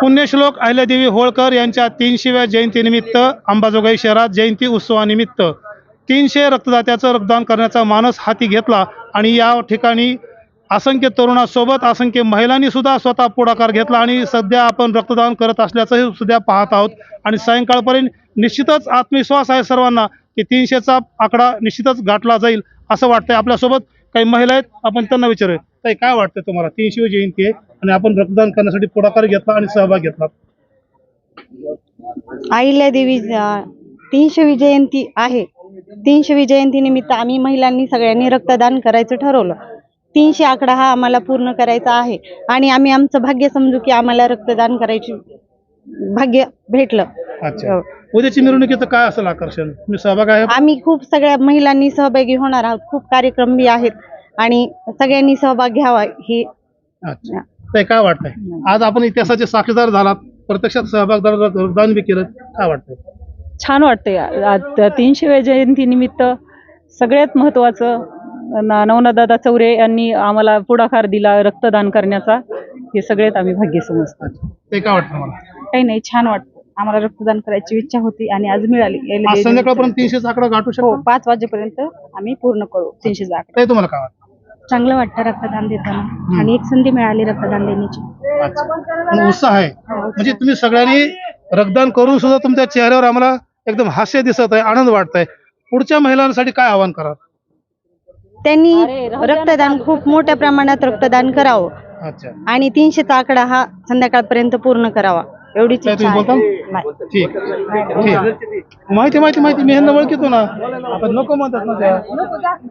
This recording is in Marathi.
पुण्यश्लोक अहिल्यादेवी होळकर यांच्या तीनशेव्या जयंतीनिमित्त अंबाजोगाई शहरात जयंती उत्सवानिमित्त तीनशे रक्तदात्याचं रक्तदान करण्याचा मानस हाती घेतला आणि या ठिकाणी असंख्य तरुणासोबत असंख्य महिलांनी सुद्धा स्वतः पुढाकार घेतला आणि सध्या आपण रक्तदान करत असल्याचंही सुद्धा पाहत आहोत. आणि सायंकाळपर्यंत निश्चितच आत्मविश्वास आहे सर्वांना की तीनशेचा आकडा निश्चितच गाठला जाईल असं वाटतंय आपल्यासोबत. काही महिला आहेत आपण त्यांना विचारूया. ताई काय वाटतं तुम्हाला? तीनशे जयंती आहे आणि आपण रक्तदान करण्यासाठी पुढाकार घेतला आणि सहभाग घेतला. अहिल्यादेवी तीनशेवी जयंती आहे. तीनशेवी जयंती निमित्त आम्ही महिलांनी सगळ्यांनी रक्तदान करायचं ठरवलं. तीनशे आकडा हा आम्हाला पूर्ण करायचा आहे आणि आम्ही आमचं भाग्य समजू की आम्हाला रक्तदान करायची भाग्य भेटलं. अच्छा. उद्याची मिरवणुकीचं काय असेल आकर्षण? सहभाग आहे आम्ही खूप सगळ्या महिलांनी सहभागी होणार आहोत. खूप कार्यक्रम बी आहेत. आणि सगळ्यांनी सहभाग घ्यावा ही अच्छा. ताई काय वाटतंय? आज आपण इतिहासाचे साक्षीदार झालात प्रत्यक्षात सहभाग झाला रक्तदान बी केलं काय वाटतंय? छान वाटतंय. तीनशे जयंतीनिमित्त सगळ्यात महत्त्वाचं ना- नवनाथदादा चौरे यांनी आम्हाला पुढाकार दिला रक्तदान करण्याचा. हे सगळ्यात आम्ही भाग्य समजतो. ते काय वाटतं मला काही नाही छान वाटतं आम्हाला रक्तदान करायची इच्छा होती आणि आज मिळाली. आज संध्याकाळपर्यंत तीनशेचा आकडा गाठू हो शकतो पाच वाजेपर्यंत आम्ही पूर्ण करू. तीनशे जागा तुम्हाला काय वाटतं? चांगलं वाटतं रक्तदान देताना. आणि एक संधी मिळाली रक्तदान देण्याची. उत्साह आहे. म्हणजे तुम्ही सगळ्यांनी रक्तदान करून सुद्धा तुमच्या चेहऱ्यावर आम्हाला एकदम हास्य दिसत आहे आनंद वाटतंय. पुढच्या महिलांसाठी काय आवाहन करा त्यांनी रक्तदान खूप मोठ्या प्रमाणात रक्तदान करावं. अच्छा. आणि तीनशेचा आकडा हा संध्याकाळपर्यंत पूर्ण करावा. एवढीच आहे. ठीक. माहिती माहिती माहिती. मी ह्यांना ओळखतो ना. आपण नको म्हणतात ना